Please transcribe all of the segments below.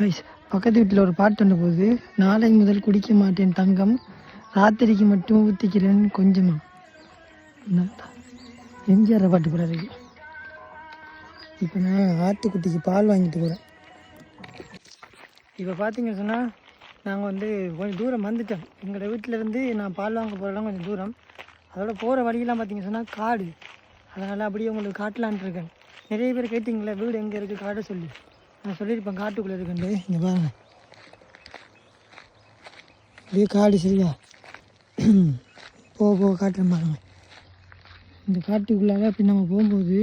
Guys பக்கத்து வீட்டில் ஒரு பாட்டு ஒன்று போகுது நாளை முதல் குடிக்க மாட்டேன் தங்கம் ராத்திரிக்கு மட்டும் ஊற்றிக்கிறேன் கொஞ்சமா. எம்ஜிஆர் பாட்டு கூட இருக்கு. இப்போ நான் ஆட்டுக்குட்டிக்கு பால் வாங்கிட்டு போகிறேன் இப்போ பார்த்தீங்க சொன்னால் நாங்கள் வந்து கொஞ்சம் தூரம் வந்துட்டோம். எங்களோட வீட்டிலேருந்து நான் பால் வாங்க போகிறதெல்லாம் கொஞ்சம் தூரம். அதோட போகிற வழியெல்லாம் பார்த்தீங்க சொன்னால் காடு. அதனால் அப்படியே உங்களுக்கு காட்டலான்ட்டு இருக்கேன். நிறைய பேர் கேட்டிங்களே வீடு எங்கே இருக்குது காடை சொல்லி. நான் சொல்லியிருப்பேன் காட்டுக்குள்ளே இருக்குண்டு இங்கே பாருங்க. அப்படியே காடு சரியா? போக போக காட்டுறேன் பாருங்க. இந்த காட்டுக்குள்ளாக அப்படி நம்ம போகும்போது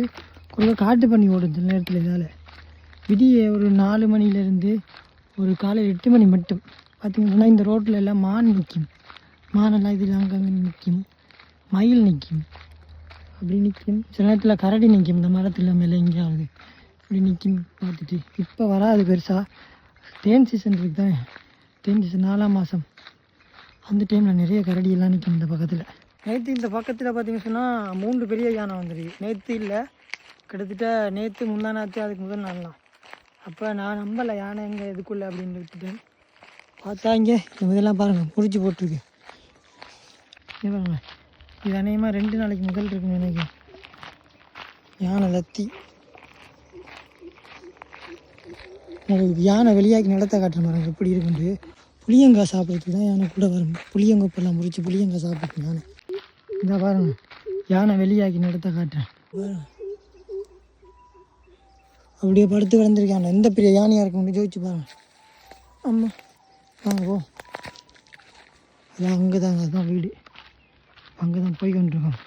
குள்ள காட்டு பண்ணி ஓடும் சில நேரத்தில் இதால். விடிய ஒரு நாலு மணிலேருந்து ஒரு காலை எட்டு மணி மட்டும். பார்த்தீங்கன்னா இந்த ரோட்டில் எல்லாம் மான் நிற்கும் மானெல்லாம் இதில் அங்கங்கே நிற்கும் மயில் நிற்கும் அப்படி நிற்கும் சில நேரத்தில் கரடி நிற்கும் இந்த மரத்தில் மேலே எங்கேயாவது. இப்படி நிற்கும் பார்த்துட்டு. இப்போ வராது பெருசாக தேன் சீசன் இருக்கு தான் தேன் சீசன் நாலாம் மாதம் அந்த டைமில் நிறைய கரடியெல்லாம் நிற்கும் இந்த பக்கத்தில். நேற்று இந்த பக்கத்தில் பார்த்தீங்கன்னு சொன்னால் மூன்று பெரிய யானை வந்துருக்கு நேற்று இல்லை. கிட்டத்தட்ட நேற்று முந்தா நாற்று அதுக்கு முதல் நாள்லாம் அப்போ நான் நம்பலை யானை எங்கே இதுக்குள்ளே அப்படின்னு விட்டுட்டேன் பார்த்தா இங்கே இந்த இதெல்லாம் பாருங்கள் முடிச்சு போட்டிருக்கு. இது பாருங்க. இது அநேகமாக ரெண்டு நாளைக்கு முதல் இருக்குன்னு நினைக்கிறேன். யானை லத்தி. நான் யானை வெளியாக்கி நடத்த காட்டுறேன் பாருங்க எப்படி இருக்குண்டு புளியங்காய் சாப்பிட்றதுக்கு தான் யானை கூட வரும். புளியங்கொப்பெல்லாம் முறிச்சு புளியங்காய் சாப்பிட்டு யானை. இந்த பாருங்க. யானை வெளியாக்கி நடத்த காட்டுறேன். அப்படியே படுத்து கிடந்திருக்கான எந்த பெரிய யானையாக இருக்கும் ஜோதிச்சு பாருங்க. ஆமாம் வாங்க போ. அதான் அங்கே தாங்க அதுதான் வீடு. அங்கே தான் போய் கொண்டிருக்கோம்.